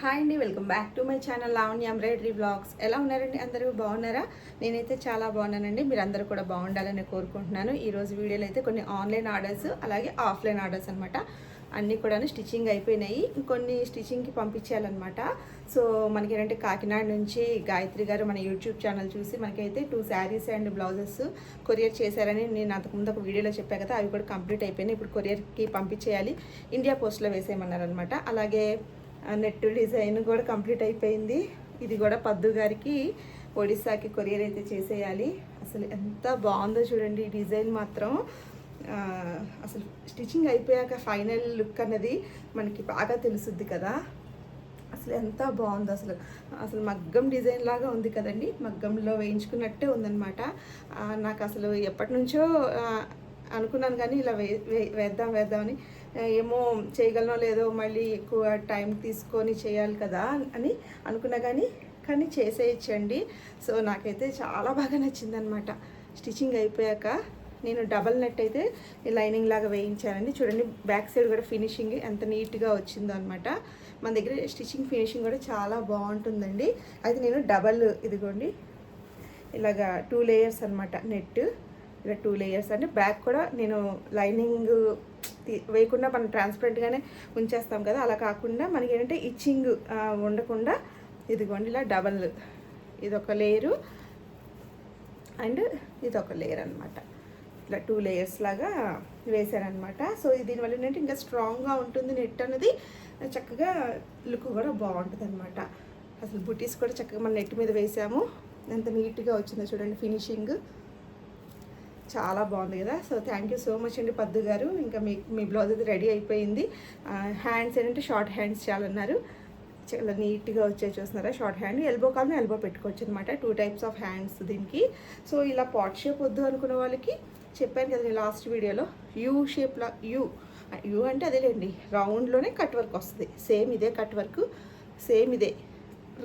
Hi అండి welcome back to my channel Lavanya embroidery blogs ఎలా ఉన్నారండి? అందరూ బాగున్నారా? నేనైతే చాలా బాగున్నానండి. మీరు అందరూ కూడా బాగుండాలని కోరుకుంటున్నాను. ఈ రోజు వీడియోలో అయితే కొన్ని ఆన్లైన్ ఆర్డర్స్ అలాగే ఆఫ్లైన్ ఆర్డర్స్ అనమాట అన్నీ కూడా స్టిచ్చింగ్ అయిపోయినాయి. ఇంకొన్ని స్టిచ్చింగ్కి పంపించాలన్నమాట. సో మనకి ఏంటంటే కాకినాడ నుంచి గాయత్రి గారు మన యూట్యూబ్ ఛానల్ చూసి మనకైతే two saris and blouses courier చేశారని నేను అంతకుముందు ఒక వీడియోలో చెప్పా కదా అవి కూడా కంప్లీట్ అయిపోయినాయి. ఇప్పుడు కొరియర్కి పంపించేయాలి. ఇండియా పోస్ట్లో వేసేయమన్నారనమాట అలాగే నెట్ డిజైన్ కూడా కంప్లీట్ అయిపోయింది. ఇది కూడా పద్దు గారికి ఒడిస్సాకి కొరియర్ అయితే చేసేయాలి. అసలు ఎంత బాగుందో చూడండి ఈ డిజైన్ మాత్రం. అసలు స్టిచ్చింగ్ అయిపోయాక ఫైనల్ లుక్ అన్నది మనకి బాగా తెలుసుద్ది కదా. అసలు ఎంత బాగుందో అసలు. అసలు మగ్గం డిజైన్ లాగా ఉంది కదండి. మగ్గంలో వేయించుకున్నట్టే ఉందన్నమాట. నాకు అసలు ఎప్పటి నుంచో అనుకున్నాను కానీ ఇలా వే వే- వేద్దాం వేద్దామని ఏమో చేయగలనో లేదో మళ్ళీ ఎక్కువ టైం తీసుకొని చేయాలి కదా అని అనుకున్నా కానీ కానీ చేసేయచ్చండి. సో నాకైతే చాలా బాగా నచ్చిందనమాట. స్టిచ్చింగ్ అయిపోయాక నేను డబల్ నెట్ అయితే లైనింగ్ లాగా వేయించానండి. చూడండి బ్యాక్ సైడ్ కూడా ఫినిషింగ్ ఎంత నీట్గా వచ్చిందో అనమాట. మన దగ్గర స్టిచ్చింగ్ ఫినిషింగ్ కూడా చాలా బాగుంటుందండి. అయితే నేను డబల్ ఇదిగోండి ఇలాగా టూ లేయర్స్ అనమాట నెట్ ఇలా టూ లేయర్స్ అంటే బ్యాక్ కూడా నేను లైనింగ్ తీ- వేయకుండా మనం ట్రాన్స్పరెంట్గానే ఉంచేస్తాం కదా. అలా కాకుండా మనకి ఏంటంటే ఇచ్చింగ్ ఉండకుండా ఇదిగోండి ఇలా డబల్ ఇది ఒక లేయరు అండ్ ఇది ఒక లేయర్ అనమాట ఇట్లా టూ లేయర్స్ లాగా వేశారనమాట సో దీనివల్ల ఏంటంటే ఇంకా స్ట్రాంగ్గా ఉంటుంది నెట్ అనేది చక్కగా లుక్ కూడా బాగుంటుంది అనమాట అసలు బుటీస్ కూడా చక్కగా మన నెట్ మీద వేసాము. ఎంత నీట్గా వచ్చిందో చూడండి ఫినిషింగ్ చాలా బాగుంది కదా. So thank you so much అండి పద్దు గారు. ఇంకా మీ మీ బ్లౌజ్ అయితే రెడీ అయిపోయింది. హ్యాండ్స్ ఏంటంటే షార్ట్ హ్యాండ్స్ చాలా అన్నారు చాలా నీట్గా వచ్చే చూస్తున్నారా? షార్ట్ హ్యాండ్ ఎల్బో కాల్ని ఎల్బో పెట్టుకోవచ్చు అనమాట టూ టైప్స్ ఆఫ్ హ్యాండ్స్ దీనికి. సో ఇలా పాట్ షేప్ వద్దు అనుకున్న వాళ్ళకి చెప్పాను కదా లాస్ట్ వీడియోలో. యూ షేప్లా యూ యూ అంటే అదేలేండి రౌండ్లోనే కట్ వర్క్ వస్తుంది. సేమ్ ఇదే కట్ వర్క్ సేమ్ ఇదే.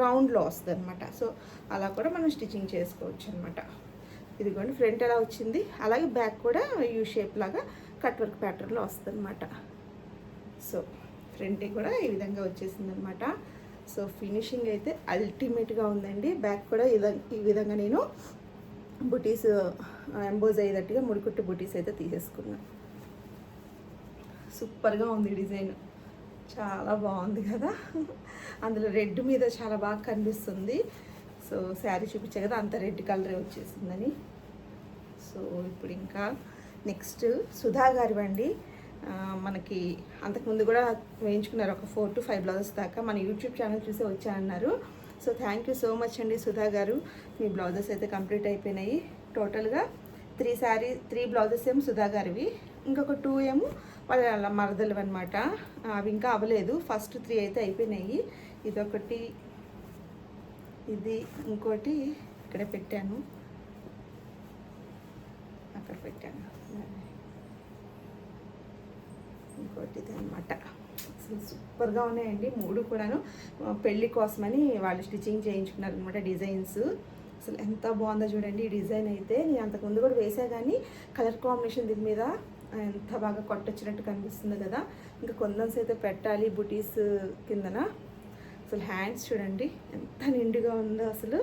రౌండ్లో వస్తుంది అనమాట సో అలా కూడా మనం స్టిచ్చింగ్ చేసుకోవచ్చు అనమాట ఇదిగోండి ఫ్రంట్ ఎలా వచ్చింది? అలాగే బ్యాక్ కూడా యూ షేప్ లాగా కట్ వర్క్ ప్యాటర్న్లో వస్తుంది అనమాట సో ఫ్రంట్ కూడా ఈ విధంగా వచ్చేసింది అనమాట సో ఫినిషింగ్ అయితే అల్టిమేట్గా ఉందండి. బ్యాక్ కూడా ఇద- ఈ విధంగా నేను బుటీస్ ఎంబోజ్ అయ్యేటట్టుగా ముడికుట్టు బుటీస్ అయితే తీసేసుకున్నాను సూపర్గా ఉంది డిజైన్. చాలా బాగుంది కదా? అందులో రెడ్ మీద చాలా బాగా కనిపిస్తుంది. సో శారీ చూపించే కదా అంత రెడ్ కలరే వచ్చేసిందని. సో ఇప్పుడు ఇంకా నెక్స్ట్ సుధా గారి వండి మనకి అంతకుముందు కూడా వేయించుకున్నారు ఒక ఫోర్ టు ఫైవ్ బ్లౌజెస్ దాకా. మన యూట్యూబ్ ఛానల్ చూసి వచ్చానన్నారు. So thank you so much అండి సుధా గారు. మీ బ్లౌజెస్ అయితే కంప్లీట్ అయిపోయినాయి. టోటల్గా త్రీ శారీ త్రీ బ్లౌజెస్ ఏమో సుధా గారివి. ఇంకొక టూ ఏమో వాళ్ళ మరదలు అనమాట అవి ఇంకా అవ్వలేదు. ఫస్ట్ త్రీ అయితే అయిపోయినాయి. ఇదొకటి ఇది ఇంకోటి ఇక్కడ పెట్టాను. అక్కడ పెట్టాను ఇంకోటి అనమాట అసలు సూపర్గా ఉన్నాయండి మూడు కూడాను. పెళ్ళి కోసమని వాళ్ళు స్టిచ్చింగ్ చేయించుకున్నారు అనమాట డిజైన్స్. అసలు ఎంత బాగుందో చూడండి ఈ డిజైన్ అయితే. నేను అంతకుముందు కూడా వేసా కానీ కలర్ కాంబినేషన్ దీని మీద ఎంత బాగా కొట్టొచ్చినట్టు కనిపిస్తుంది కదా. ఇంకా కొందన్స్ అయితే పెట్టాలి బుటీస్ కిందన. అసలు హ్యాండ్స్ చూడండి ఎంత నిండుగా ఉందో అసలు.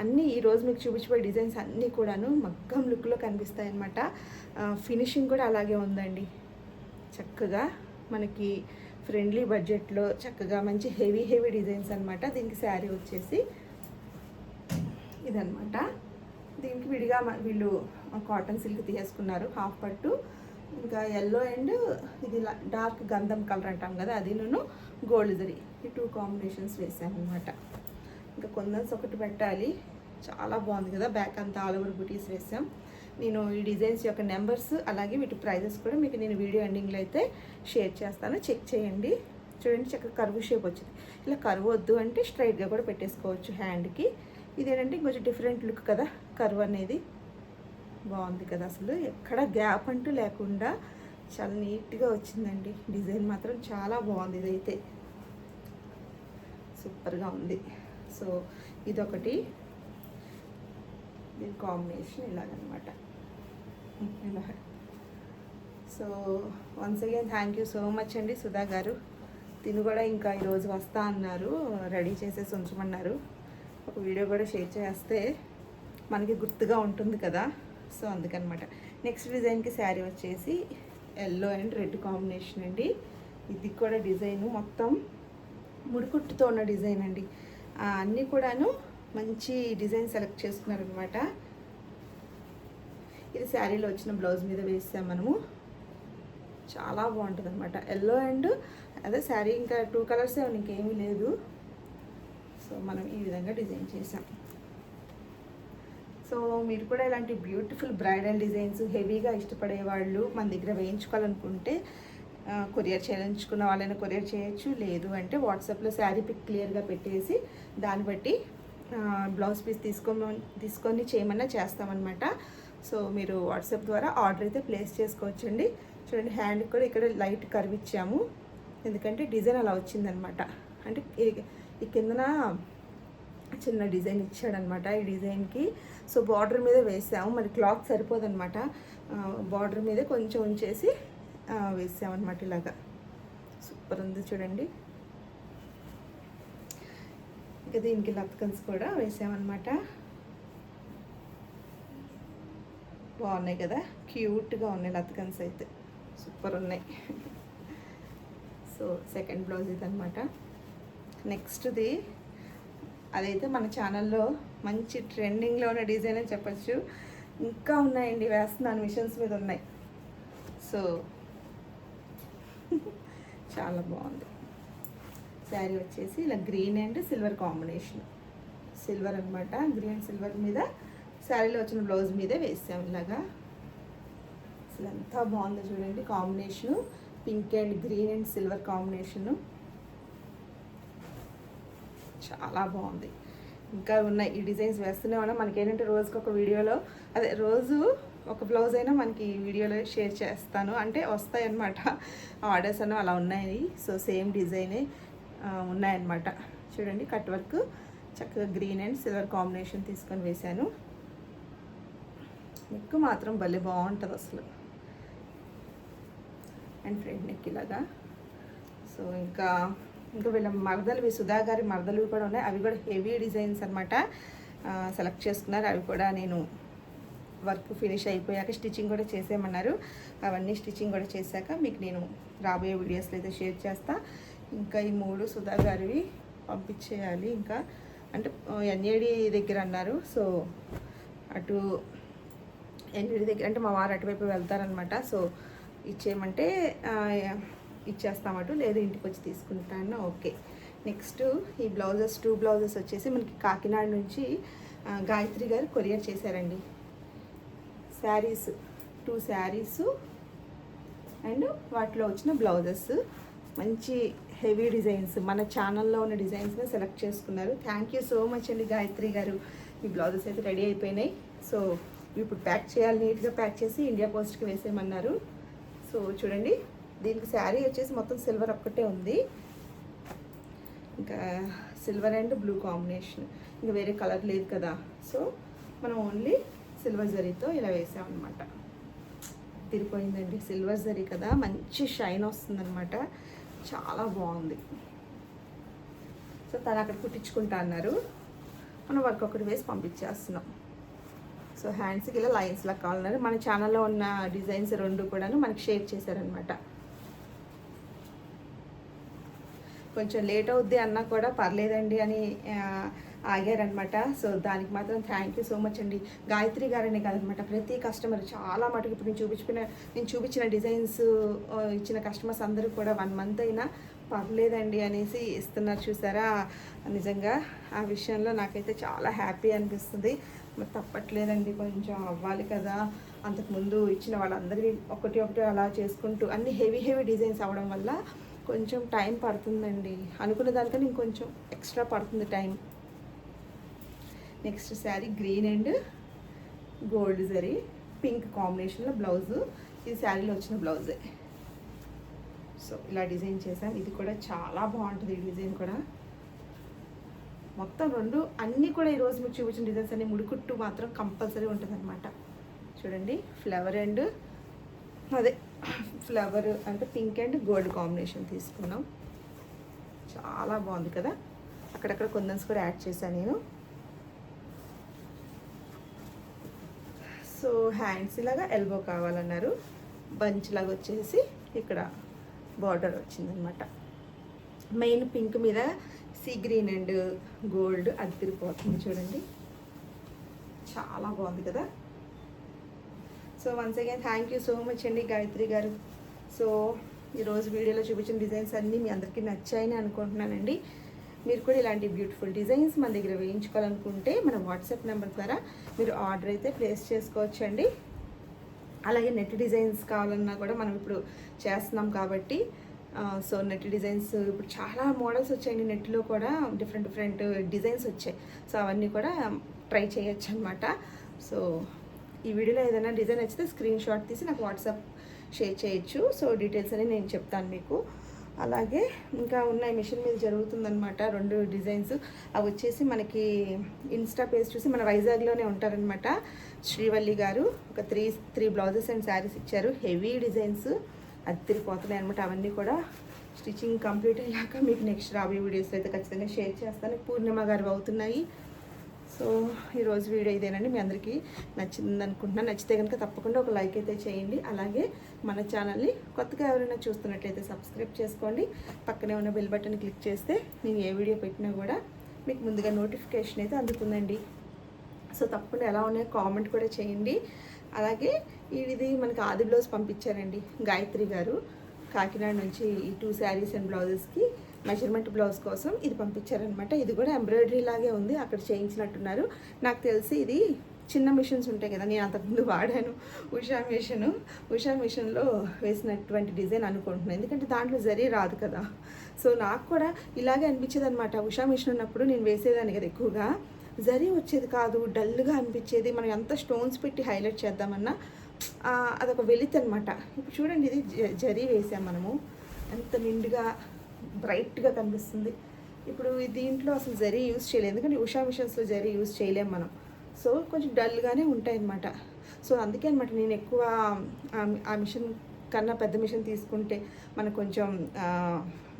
అన్నీ ఈరోజు మీకు చూపించబోయే డిజైన్స్ అన్నీ కూడాను మగ్గం లుక్లో కనిపిస్తాయి అనమాట ఫినిషింగ్ కూడా అలాగే ఉందండి. చక్కగా మనకి ఫ్రెండ్లీ బడ్జెట్లో చక్కగా మంచి హెవీ హెవీ డిజైన్స్ అనమాట దీనికి శారీ వచ్చేసి ఇదనమాట దీనికి విడిగా వీళ్ళు కాటన్ సిల్క్ తీసేసుకున్నారు హాఫ్ పట్టు. ఇంకా ఎల్లో అండ్ ఇది డార్క్ గంధం కలర్ అంటాం కదా అది నేను గోల్డ్ జరీ. ఈ టూ కాంబినేషన్స్ వేసాను అనమాట ఇంకా కొందన్స్ ఒకటి పెట్టాలి. చాలా బాగుంది కదా బ్యాక్ అంతా ఆల్ ఓవర్ బుటీస్ వేసాం. నేను ఈ డిజైన్స్ యొక్క నెంబర్స్ అలాగే వీటి ప్రైజెస్ కూడా మీకు నేను వీడియో ఎండింగ్లో అయితే షేర్ చేస్తాను. చెక్ చేయండి. చూడండి చక్కగా కరువు షేప్ వచ్చింది. ఇలా కర్వ్ వద్దు అంటే స్ట్రైట్గా కూడా పెట్టేసుకోవచ్చు హ్యాండ్కి. ఇదేంటంటే కొంచెం డిఫరెంట్ లుక్ కదా కర్వ్ అనేది. బాగుంది కదా అసలు. ఎక్కడ గ్యాప్ అంటూ లేకుండా చాలా నీట్గా వచ్చిందండి. డిజైన్ మాత్రం చాలా బాగుంది ఇదైతే. సూపర్గా ఉంది. సో ఇదొకటి. దీని కాంబినేషన్ ఇలాగనమాట. ఇలా so once again thank you so much అండి సుధా గారు. తిను కూడా ఇంకా ఈరోజు వస్తా అన్నారు. రెడీ చేసేసి ఉంచమన్నారు. ఒక వీడియో కూడా షేర్ చేస్తే మనకి గుర్తుగా ఉంటుంది కదా. సో అందుకనమాట. నెక్స్ట్ డిజైన్కి శారీ వచ్చేసి ఎల్లో అండ్ రెడ్ కాంబినేషన్ అండి. ఇది కూడా డిజైన్ మొత్తం ముడికుట్టుతో ఉన్న డిజైన్ అండి. అన్నీ కూడాను మంచి డిజైన్ సెలెక్ట్ చేసుకున్నారనమాట ఇది శారీలో వచ్చిన బ్లౌజ్ మీద వేసాం మనము. చాలా బాగుంటుంది అనమాట ఎల్లో అండ్ అదే శారీ ఇంకా టూ కలర్స్ ఇంకేమీ లేదు. సో మనం ఈ విధంగా డిజైన్ చేసాం. సో మీరు కూడా ఇలాంటి బ్యూటిఫుల్ బ్రైడల్ డిజైన్స్ హెవీగా ఇష్టపడే వాళ్ళు మన దగ్గర వేయించుకోవాలనుకుంటే కొరియర్ చేయించుకున్న వాళ్ళైనా కొరియర్ చేయొచ్చు. లేదు అంటే వాట్సాప్లో శారీ పిక్ క్లియర్గా పెట్టేసి దాన్ని బట్టి బ్లౌజ్ పీస్ తీసుకోమని తీసుకొని చేయమన్నా చేస్తామన్నమాట. సో మీరు వాట్సాప్ ద్వారా ఆర్డర్ అయితే ప్లేస్ చేసుకోవచ్చండి. చూడండి హ్యాండ్ కూడా ఇక్కడ లైట్ కర్వ్ ఇచ్చాము. ఎందుకంటే డిజైన్ అలా వచ్చిందనమాట అంటే ఈ- కిందన చిన్న డిజైన్ ఇచ్చాడనమాట ఈ డిజైన్కి సో బార్డర్ మీద వేసాము. మరి క్లాత్ సరిపోదనమాట బార్డర్ మీద కొంచెం ఉంచేసి వేసామన్నమాట ఇలాగా. సూపర్ ఉంది చూడండి. ఇంకా దీనికి లత్కన్స్ కూడా వేసామన్నమాట. బాగున్నాయి కదా? క్యూట్గా ఉన్నాయి లత్కన్స్ అయితే. సూపర్ ఉన్నాయి. సో సెకండ్ బ్లౌజ్ ఇది అనమాట నెక్స్ట్ది అదైతే మన ఛానల్లో మంచి ట్రెండింగ్లో ఉన్న డిజైన్ అని చెప్పచ్చు. ఇంకా ఉన్నాయండి వేస్తున్నాను మిషన్స్ మీద ఉన్నాయి. సో చాలా బాగుంది. శారీ వచ్చేసి ఇలా green and silver combination. Silver అన్నమాట. గ్రీన్ సిల్వర్ మీద శారీలో వచ్చిన బ్లౌజ్ మీదే వేసాం ఇలాగా. అసలు ఎంత బాగుందో చూడండి combination. Pink and green and silver combination. చాలా బాగుంది. ఇంకా ఉన్నాయి. ఈ డిజైన్స్ వేస్తూనే ఉన్నాం. మనకేంటంటే రోజుకి ఒక వీడియోలో అదే రోజు ఒక బ్లౌజ్ అయినా మనకి వీడియోలో షేర్ చేస్తాను. అంటే వస్తాయన్నమాట. ఆర్డర్స్ అన్న అలా ఉన్నాయి. సో సేమ్ డిజైనే ఉన్నాయన్నమాట. చూడండి కట్ వర్క్ చక్కగా గ్రీన్ అండ్ సిల్వర్ కాంబినేషన్ తీసుకొని వేశాను. నెక్ మాత్రం భలే బాగుంటుంది అసలు. అండ్ ఫ్రంట్ నెక్ ఇలాగా. సో ఇంకా ఇంకా వీళ్ళ మరదలు సుధా గారి మరదలు కూడా ఉన్నాయి. అవి కూడా హెవీ డిజైన్స్ అనమాట సెలెక్ట్ చేసుకున్నారు. అవి కూడా నేను వర్క్ ఫినిష్ అయిపోయాక స్టిచ్చింగ్ కూడా చేసేయమన్నారు. అవన్నీ స్టిచ్చింగ్ కూడా చేశాక మీకు నేను రాబోయే వీడియోస్లో అయితే షేర్ చేస్తా. ఇంకా ఈ మూడు సుధా గారివి పంపించేయాలి ఇంకా. అంటే ఎన్ఏడి దగ్గర అన్నారు. సో అటు ఎన్ఏడి దగ్గర అంటే మా వారు అటువైపు వెళ్తారనమాట సో ఇచ్చేయమంటే ఇచ్చేస్తాం అటు లేదు ఇంటికి వచ్చి తీసుకుంటాను. ఓకే. నెక్స్ట్ ఈ బ్లౌజెస్ టూ బ్లౌజెస్ వచ్చేసి మనకి కాకినాడ నుంచి గాయత్రి గారు కొరియర్ చేశారండి. శారీస్ టూ శారీస్ అండ్ వాటిలో వచ్చిన బ్లౌజెస్. మంచి హెవీ డిజైన్స్. మన ఛానల్లో ఉన్న డిజైన్స్ని సెలెక్ట్ చేసుకున్నారు. థ్యాంక్ యూ సో మచ్ అండి గాయత్రి గారు. మీ బ్లౌజెస్ అయితే రెడీ అయిపోయినాయి. సో ఇప్పుడు ప్యాక్ చేయాలి నీట్గా ప్యాక్ చేసి ఇండియా పోస్ట్కి వేసేయమన్నారు. సో చూడండి. దీనికి శారీ వచ్చేసి మొత్తం సిల్వర్ ఒక్కటే ఉంది. ఇంకా సిల్వర్ అండ్ బ్లూ కాంబినేషన్. ఇంకా వేరే కలర్ లేదు కదా. సో మనం ఓన్లీ సిల్వర్ జరీతో ఇలా వేసామన్నమాట. తిరిపోయిందండి సిల్వర్ జరీ కదా మంచి షైన్ వస్తుందన్నమాట. చాలా బాగుంది. సో తను అక్కడ కుట్టించుకుంటా అన్నారు. మనం వర్క్ ఒకటి వేసి పంపించేస్తున్నాం. సో హ్యాండ్స్కి ఇలా లైన్స్ లా కావాలన్నారు. మన ఛానల్లో ఉన్న డిజైన్స్ రెండు కూడాను మనకి షేర్ చేశారనమాట కొంచెం లేట్ అవుద్ది అన్నా కూడా పర్లేదండి అని ఆగారనమాట సో దానికి మాత్రం థ్యాంక్ యూ సో మచ్ అండి. గాయత్రి గారనే కాదనమాట ప్రతి కస్టమర్ చాలా మటుకు ఇప్పుడు నేను చూపించిన నేను చూపించిన డిజైన్స్ ఇచ్చిన కస్టమర్స్ అందరూ కూడా వన్ మంత్ అయినా పర్లేదండి అనేసి ఇస్తున్నారు చూసారా? నిజంగా ఆ విషయంలో నాకైతే చాలా హ్యాపీ అనిపిస్తుంది. మరి తప్పట్లేదండి కొంచెం అవ్వాలి కదా. అంతకుముందు ఇచ్చిన వాళ్ళందరినీ ఒకటి ఒకటి అలా చేసుకుంటూ అన్ని హెవీ హెవీ డిజైన్స్ అవ్వడం వల్ల కొంచెం టైం పడుతుందండి. అనుకున్న దానికన్నా ఇంకొంచెం ఎక్స్ట్రా పడుతుంది time next sari green and gold zari pink కాంబినేషన్లో బ్లౌజు. ఇది శారీలో వచ్చిన బ్లౌజే. సో ఇలా డిజైన్ చేశాను ఇది కూడా చాలా బాగుంటుంది ఈ డిజైన్ కూడా. మొత్తం రెండు అన్నీ కూడా ఈరోజు మీకు చూపించిన డిజైన్స్ అన్ని ముడికుట్టు మాత్రం కంపల్సరీ ఉంటుంది అనమాట చూడండి ఫ్లవర్ అండ్ అదే ఫ్లవర్ అంటే పింక్ అండ్ గోల్డ్ కాంబినేషన్ తీసుకున్నాం. చాలా బాగుంది కదా. అక్కడక్కడ కొందన్స్ కూడా యాడ్ చేశాను నేను. సో హ్యాండ్స్ ఇలాగా ఎల్బో కావాలన్నారు. బంచ్ లాగా వచ్చేసి ఇక్కడ బార్డర్ వచ్చిందనమాట మెయిన్ పింక్ మీద సీ గ్రీన్ అండ్ గోల్డ్ అది తిరిగిపోతుంది చూడండి. చాలా బాగుంది కదా. So once again thank you so much అండి గాయత్రి గారు. సో ఈరోజు వీడియోలో చూపించిన డిజైన్స్ అన్నీ మీ అందరికీ నచ్చాయని అనుకుంటున్నానండి. మీరు కూడా ఇలాంటి బ్యూటిఫుల్ డిజైన్స్ మన దగ్గర వేయించుకోవాలనుకుంటే మన వాట్సాప్ నెంబర్ ద్వారా మీరు ఆర్డర్ అయితే ప్లేస్ చేసుకోవచ్చండి. అలాగే నెట్ డిజైన్స్ కావాలన్నా కూడా మనం ఇప్పుడు చేస్తున్నాం కాబట్టి సో నెట్ డిజైన్స్ ఇప్పుడు చాలా మోడల్స్ వచ్చాయండి నెట్లో కూడా డిఫరెంట్ డిఫరెంట్ డిజైన్స్ వచ్చాయి. సో అవన్నీ కూడా ట్రై చేయొచ్చు అనమాట సో ఈ వీడియోలో ఏదైనా డిజైన్ వచ్చితే స్క్రీన్ షాట్ తీసి నాకు వాట్సాప్ షేర్ చేయొచ్చు. సో డీటెయిల్స్ అని నేను చెప్తాను మీకు. అలాగే ఇంకా ఉన్నాయి మిషన్ మీద జరుగుతుందనమాట రెండు డిజైన్స్. అవి వచ్చేసి మనకి ఇన్స్టా పేజ్ చూసి మన వైజాగ్లోనే ఉంటారనమాట శ్రీవల్లి గారు ఒక three three blouses and saris ఇచ్చారు. హెవీ డిజైన్స్ అద్దరిపోతున్నాయి అనమాట అవన్నీ కూడా స్టిచ్చింగ్ కంప్లీట్ అయ్యాక మీకు నెక్స్ట్ రాబోయే వీడియోస్ అయితే ఖచ్చితంగా షేర్ చేస్తాను. పూర్ణిమ గారు అవుతున్నాయి. సో ఈరోజు వీడియో ఇదేనండి. మీ అందరికీ నచ్చింది అనుకుంటున్నాను నచ్చితే కనుక తప్పకుండా ఒక లైక్ అయితే చేయండి. అలాగే మన ఛానల్ని కొత్తగా ఎవరైనా చూస్తున్నట్లయితే సబ్స్క్రైబ్ చేసుకోండి. పక్కనే ఉన్న బెల్ బటన్ క్లిక్ చేస్తే నేను ఏ వీడియో పెట్టినా కూడా మీకు ముందుగా నోటిఫికేషన్ అయితే అందుతుందండి. సో తప్పకుండా ఎలా ఉన్నాయో కామెంట్ కూడా చేయండి. అలాగే ఇది మనకి ఆది బ్లౌజ్ పంపించారండి గాయత్రి గారు. కాకినాడ నుంచి ఈ టూ శారీస్ అండ్ బ్లౌజెస్కి మెజర్మెంట్ బ్లౌజ్ కోసం ఇది పంపించారనమాట ఇది కూడా ఎంబ్రాయిడరీ లాగే ఉంది అక్కడ చేయించినట్టున్నారు. నాకు తెలిసి ఇది చిన్న మిషన్స్ ఉంటాయి కదా నేను అంతకుముందు వాడాను ఉషా మిషన్ ఉషా మిషన్లో వేసినటువంటి డిజైన్ అనుకుంటున్నాను. ఎందుకంటే దాంట్లో జరీ రాదు కదా. సో నాకు కూడా ఇలాగే అనిపించేది అనమాట ఉషా మిషన్ ఉన్నప్పుడు నేను వేసేదాన్ని కదా ఎక్కువగా. జరీ వచ్చేది కాదు డల్గా అనిపించేది. మనం ఎంత స్టోన్స్ పెట్టి హైలైట్ చేద్దామన్నా అదొక వెలిత్ అనమాట ఇప్పుడు చూడండి ఇది జ- జరీ వేసాం మనము. ఎంత నిండుగా బ్రైట్గా కనిపిస్తుంది. ఇప్పుడు దీంట్లో అసలు జరీ యూస్ చేయలేదు. ఎందుకంటే ఉషా మిషన్స్లో జరీ యూస్ చేయలేం మనం. సో కొంచెం డల్గానే ఉంటాయి అన్నమాట సో అందుకే అనమాట నేను ఎక్కువ ఆ- ఆ మిషన్ కన్నా పెద్ద మిషన్ తీసుకుంటే మనకు కొంచెం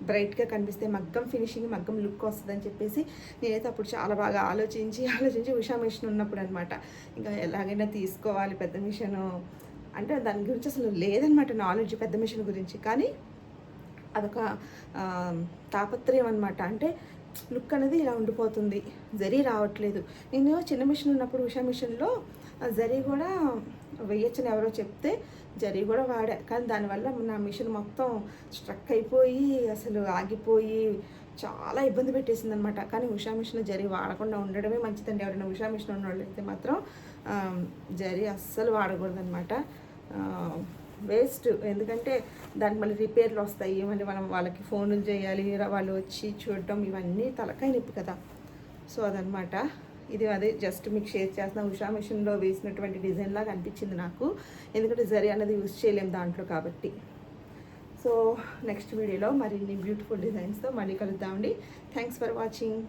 బ్రైట్గా కనిపిస్తే మగ్గం ఫినిషింగ్ మగ్గం లుక్ వస్తుందని చెప్పేసి నేనైతే అప్పుడు చాలా బాగా ఆలోచించి ఆలోచించి ఉషా మిషన్ ఉన్నప్పుడు అనమాట ఇంకా ఎలాగైనా తీసుకోవాలి పెద్ద మిషన్. అంటే దాని గురించి అసలు లేదనమాట నాలెడ్జ్ పెద్ద మిషన్ గురించి. కానీ అదొక తాపత్రయం అనమాట అంటే లుక్ అనేది ఇలా ఉండిపోతుంది. జరీ రావట్లేదు. నేను చిన్న మిషన్ ఉన్నప్పుడు ఉషా మిషన్లో జరీ కూడా వేయచ్చని ఎవరో చెప్తే జరీ కూడా వాడా. కానీ దానివల్ల నా మిషన్ మొత్తం స్ట్రక్ అయిపోయి అసలు ఆగిపోయి చాలా ఇబ్బంది పెట్టేసింది అనమాట కానీ ఉషా మిషన్ జరీ వాడకుండా ఉండడమే మంచిదండి. ఎవరైనా ఉషా మిషన్ ఉన్న అయితే మాత్రం జరీ అస్సలు వాడకూడదు అనమాట వేస్ట్. ఎందుకంటే దానికి మళ్ళీ రిపేర్లు వస్తాయి. మళ్ళీ మనం వాళ్ళకి ఫోన్లు చేయాలి. వాళ్ళు వచ్చి చూడటం ఇవన్నీ తలకాయ నొప్పి కదా. సో అదనమాట ఇది అదే జస్ట్ మీకు షేర్ చేస్తున్న ఉషా మిషన్లో వేసినటువంటి డిజైన్ లాగా అనిపించింది నాకు. ఎందుకంటే జరి అనేది యూస్ చేయలేము దాంట్లో కాబట్టి. సో నెక్స్ట్ వీడియోలో మరిన్ని బ్యూటిఫుల్ డిజైన్స్తో మళ్ళీ కలుద్దామండి. Thanks for watching